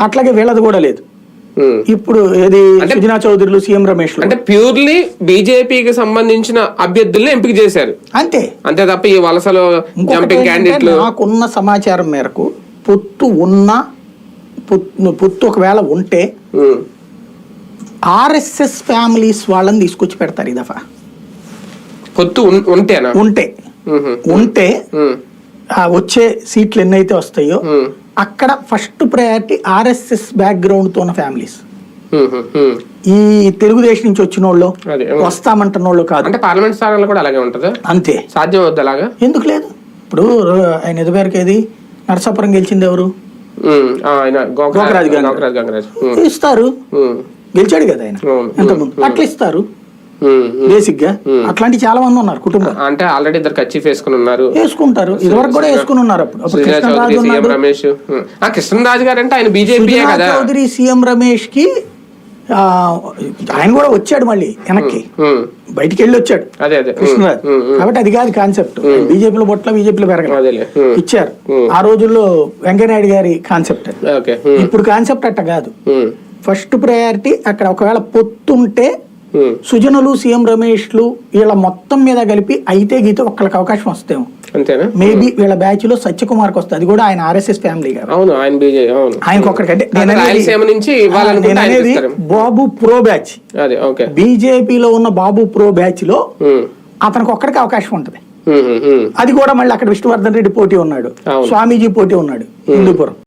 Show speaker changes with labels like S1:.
S1: అట్లాగే వీళ్ళది కూడా లేదు. ఇప్పుడు ఏది సుజనా చౌదరిలు సీఎం రమేష్
S2: అంటే ప్యూర్లీ బీజేపీకి సంబంధించిన అభ్యర్థుల్ని ఎంపిక చేశారు.
S1: అంతే.
S2: అంతే తప్ప ఈ వలసలో
S1: నాకున్న సమాచారం మేరకు పొత్తు ఉన్న పొత్తు ఒకవేళ ఉంటే ఆర్ఎస్ఎస్ ఫ్యామిలీస్ వాళ్ళని తీసుకొచ్చి పెడతారు ఈ దఫా.
S2: పొత్తు
S1: ఉంటే. ఉంటే ఆ వచ్చే సీట్లు ఎన్నైతే వస్తాయో అక్కడ ఫస్ట్ ప్రయారిటీ ఆర్ఎస్ఎస్ బ్యాక్గ్రౌండ్తో ఉన్న ఫ్యామిలీస్. ఈ తెలుగుదేశం నుంచి వచ్చిన వాళ్ళు. వస్తామంటున్న వాళ్ళు కాదు.
S2: అంటే పార్లమెంట్ స్థానాలు కూడా అలాగే ఉంటుందా?
S1: అంతే.
S2: సాధ్యం అవుద్ది అలాగా?
S1: ఎందుకు లేదు? ఇప్పుడు ఆయన ఎదుగురికి ఏది? నరసాపురం గెలిచింది ఎవరు?
S2: గోకరాజ్ ఉమ్,
S1: ఇస్తారు. గెలిచాడు కదా ఆయన అట్లా ఇస్తారు. బేసిక్గా. అట్లాంటి చాలా మంది ఉన్నారు కుటుంబం.
S2: అంటే ఆల్రెడీ ఇద్దరు కచ్చిఫ్ వేసుకుని ఉన్నారు.
S1: వేసుకుంటారు. ఇదివరకు కూడా వేసుకుని ఉన్నారు అప్పుడు. కృష్ణరాజు
S2: రమేష్. కృష్ణరాజు గారు అంటే ఆయన కదా?
S1: చౌదరి సీఎం రమేష్కి ఆయన కూడా వచ్చాడు మళ్ళీ వెనక్కి. బయటికి వెళ్ళి వచ్చాడు
S2: అదే అదే.
S1: కృష్ణరాజు. కాబట్టి అది కాదు కాన్సెప్ట్. బీజేపీలో బొట్ల బీజేపీలో పెరగలేదు ఇచ్చారు. ఆ రోజుల్లో వెంకయ్యనాయుడు గారి కాన్సెప్ట్ ఇప్పుడు కాన్సెప్ట్ అట్ట కాదు. ఫస్ట్ ప్రయారిటీ అక్కడ ఒకవేళ పొత్తుంటే. సుజనులు సీఎం రమేష్లు వీళ్ళ మొత్తం మీద కలిపి అయితే గీత ఒక్కళ్ళకి అవకాశం వస్తేమో.
S2: అంతేనా?
S1: మేబీ వీళ్ళ బ్యాచ్లో సత్యకుమార్కి వస్తుంది. అది కూడా ఆయన ఆర్ఎస్ఎస్ ఫ్యామిలీ గారు
S2: అవును ఆయన బీజేపీ అవును.
S1: ఆయనకు ఒక్కడికంటే నేను అనేది-. Babu pro batch.
S2: అదే ఓకే.
S1: బీజేపీలో ఉన్న బాబు ప్రో బ్యాచ్లో
S2: ఉమ్,
S1: అతనికి ఒక్కడికి అవకాశం ఉంటది. అది కూడా మళ్ళీ అక్కడ విష్ణువర్ధన్ రెడ్డి పోటీ ఉన్నాడు. స్వామీజీ పోటీ ఉన్నాడు. హిందూపురం.